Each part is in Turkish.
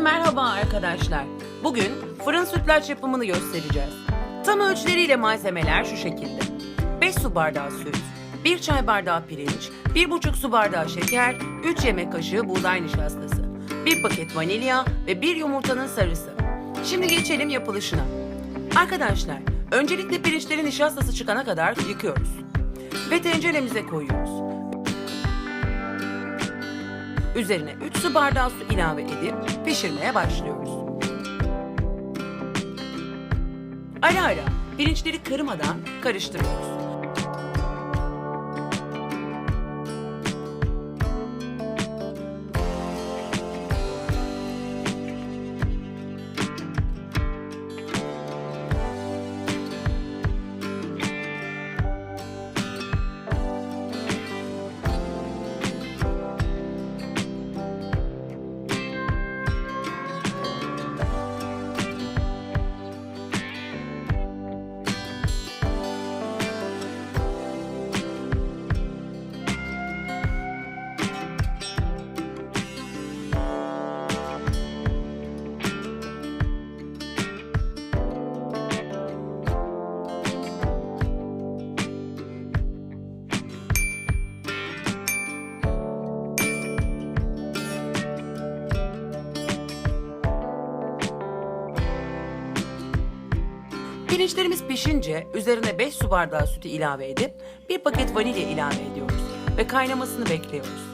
merhaba arkadaşlar. Bugün fırın sütlaç yapımını göstereceğiz. Tam ölçüleriyle malzemeler şu şekilde. 5 su bardağı süt, 1 çay bardağı pirinç, 1,5 su bardağı şeker, 3 yemek kaşığı buğday nişastası, 1 paket vanilya ve 1 yumurtanın sarısı. Şimdi geçelim yapılışına. Arkadaşlar, öncelikle pirinçlerin nişastası çıkana kadar yıkıyoruz. Ve tenceremize koyuyoruz. Üzerine 3 su bardağı su ilave edip pişirmeye başlıyoruz. Ara ara pirinçleri kırmadan karıştırıyoruz. Pirinçlerimiz pişince üzerine 5 su bardağı sütü ilave edip bir paket vanilya ilave ediyoruz ve kaynamasını bekliyoruz.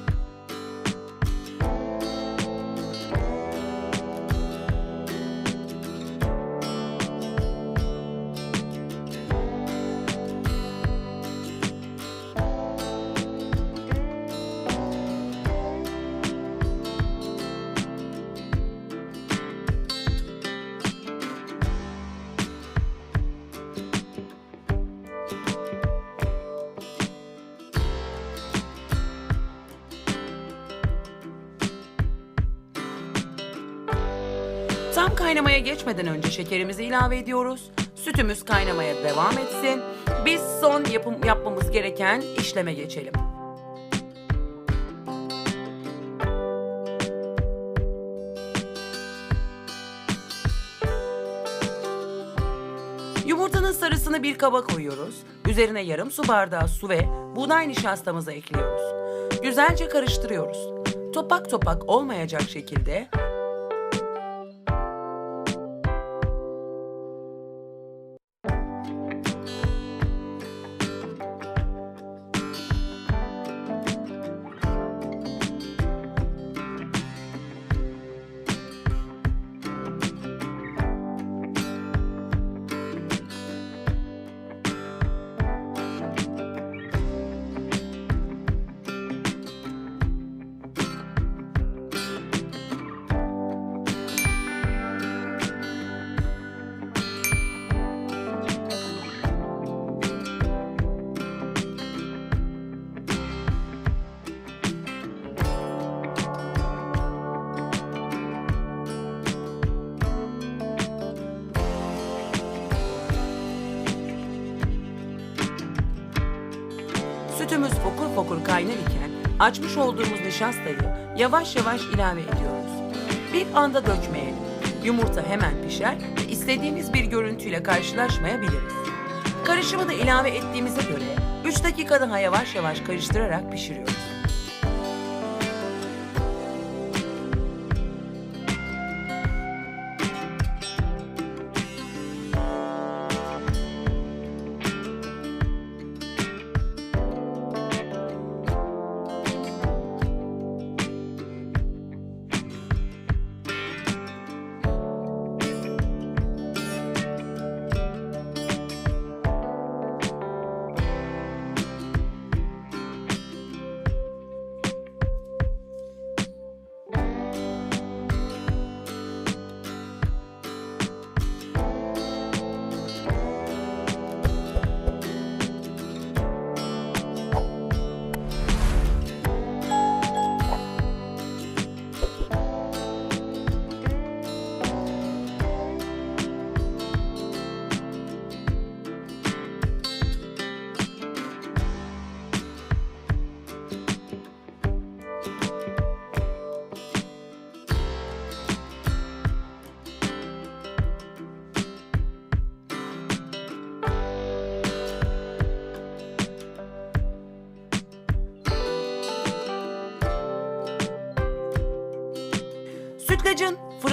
Tam kaynamaya geçmeden önce şekerimizi ilave ediyoruz. Sütümüz kaynamaya devam etsin. Biz son yapım, yapmamız gereken işleme geçelim. Yumurtanın sarısını bir kaba koyuyoruz. Üzerine yarım su bardağı su ve buğday nişastamızı ekliyoruz. Güzelce karıştırıyoruz. Topak topak olmayacak şekilde Sütümüz fokur fokur kaynarken açmış olduğumuz nişastayı yavaş yavaş ilave ediyoruz. Bir anda dökmeyelim. Yumurta hemen pişer ve istediğimiz bir görüntüyle karşılaşmayabiliriz. Karışımı da ilave ettiğimize göre 3 dakika daha yavaş yavaş karıştırarak pişiriyoruz.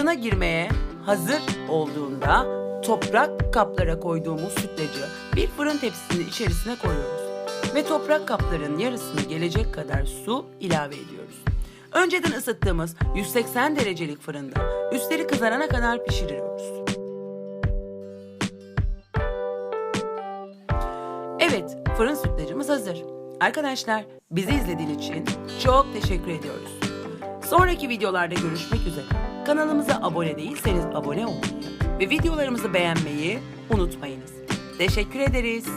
Fırına girmeye hazır olduğunda toprak kaplara koyduğumuz sütlacı bir fırın tepsisinin içerisine koyuyoruz. Ve toprak kapların yarısını gelecek kadar su ilave ediyoruz. Önceden ısıttığımız 180 derecelik fırında üstleri kızarana kadar pişiriyoruz. Evet, fırın sütlacımız hazır. Arkadaşlar, bizi izlediğiniz için çok teşekkür ediyoruz. Sonraki videolarda görüşmek üzere. Kanalımıza abone değilseniz abone olmayı ve videolarımızı beğenmeyi unutmayınız. Teşekkür ederiz.